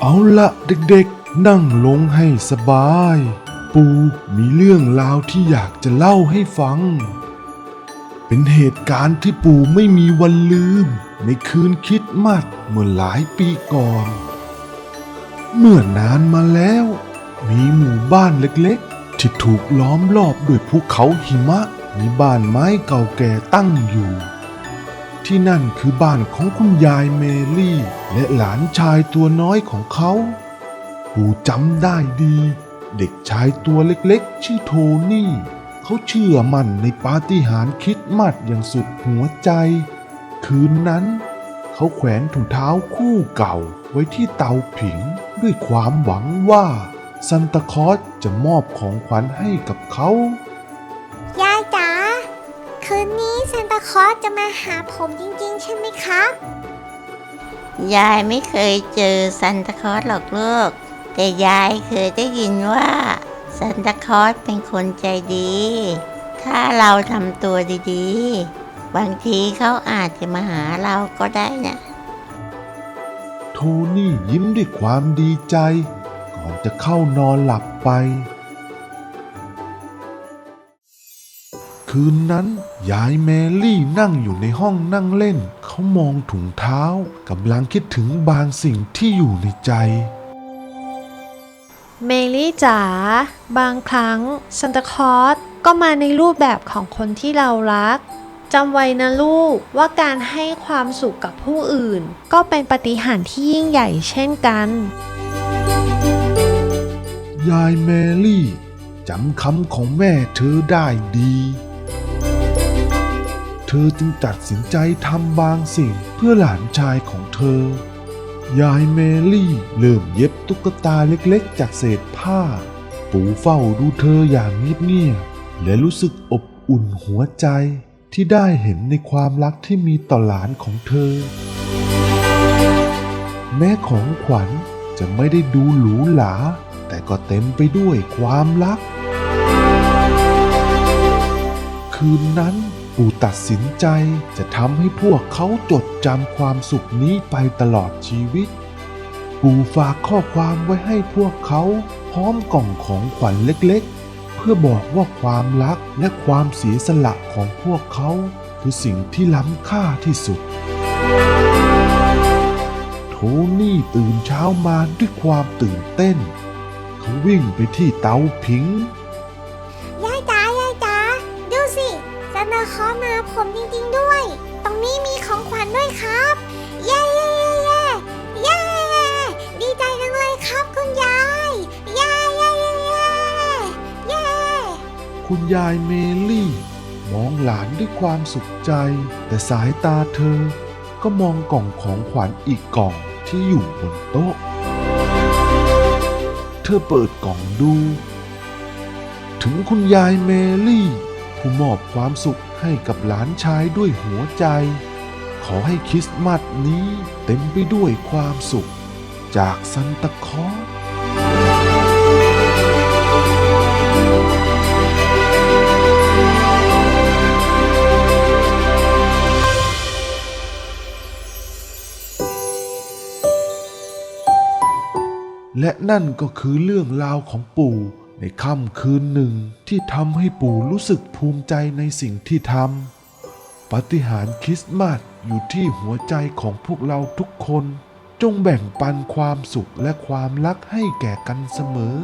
เอาละเด็กๆ นั่งลงให้สบาย ปูมีเรื่องราวที่อยากจะเล่าให้ฟัง เป็นเหตุการณ์ที่ปู่ไม่มีวันลืม ในคืนคิดมัดเมื่อหลายปีก่อน เมื่อนานมาแล้ว มีหมู่บ้านเล็กๆ ที่ถูกล้อมรอบด้วยภูเขาหิมะ มีบ้านไม้เก่าแก่ตั้งอยู่ ที่นั่นคือบ้านของคุณยายเมลี่ และหลานชายตัวน้อยของเขา ปู่จำได้ดี เด็กชายตัวเล็กๆ ชื่อโทนี่ เขาเชื่อมั่นในปาฏิหาริย์คิดมัดอย่างสุดหัวใจ คืนนั้น เขาแขวนถุงเท้าคู่เก่าไว้ที่เตาผิงด้วยความหวังว่าซันตาคอสจะมอบของขวัญให้กับเขา คืนนี้ซานตาคลอสจะมาหาผมจริงๆ ใช่ไหมครับ ยายไม่เคยเจอซันตาคลอสหรอกลูก แต่ยายเคยได้ยินว่าซันตาคลอสเป็นคนใจดี ถ้าเราทำตัวดีๆ บางทีเขาอาจจะมาหาเราก็ได้นะโทนี่ยิ้มด้วยความดีใจ ก่อนจะเข้านอนหลับไป คืนนั้น ยายแมรี่นั่งอยู่ในห้องนั่งเล่น เขามองถุงเท้ากำลังคิดถึงบางสิ่งที่อยู่ในใจ เมลี่จ๋าบางครั้งซันตาคลอสก็มาในรูปแบบของคนที่เรารักจำไว้นะลูกว่าการให้ความสุขกับผู้อื่น ก็เป็นปาฏิหารย์ที่ยิ่งใหญ่เช่นกัน ยายแมรี่จำคำของแม่เธอได้ดีเธอจึงตัดสินใจทำบางสิ่งเพื่อหลานชายของเธอ ยายแมรี่เริ่มเย็บตุ๊กตาเล็กๆ จากเศษผ้า ปู่เฝ้าดูเธออย่างเงียบๆและรู้สึกอบอุ่นหัวใจที่ได้เห็นในความรักที่มีต่อหลานของเธอ แม้ของขวัญจะไม่ได้ดูหรูหรา แต่ก็เต็มไปด้วยความรัก คืนนั้น ปู่ตัดสินใจจะทำให้พวกเขาจดจำความสุขนี้ไปตลอดชีวิต ปู่ฝากข้อความไว้ให้พวกเขาพร้อมกล่องของขวัญเล็กๆ เพื่อบอกว่าความรักและความเสียสละของพวกเขา คือสิ่งที่ล้ำค่าที่สุด โทนี่ตื่นเช้ามาด้วยความตื่นเต้น เขาวิ่งไปที่เตาผิง นาคลอมาผมจริงๆด้วย ตรงนี้มีของขวัญด้วยครับ เย้เย้เย้เย้เย้ดีใจจังเลยครับคุณยายเย้เย้เย้เย้เย้คุณยายเมลี่ มองหลานด้วยความสุขใจ แต่สายตาเธอ ก็มองกล่องของขวัญอีกกล่องที่อยู่บนโต๊ะ เธอเปิดกล่องดู ถึงคุณยายเมลี่ ผู้มอบความสุขให้กับหลานชายด้วยหัวใจ ขอให้คริสต์มาสนี้เต็มไปด้วยความสุข จากซันตาคลอสและนั่นก็คือเรื่องราวของปู่ ในค่ำคืนหนึ่งที่ทำให้ปู่รู้สึกภูมิใจในสิ่งที่ทำปาฏิหาริย์คริสต์มาสอยู่ที่หัวใจของพวกเราทุกคน จงแบ่งปันความสุขและความรักให้แก่กันเสมอ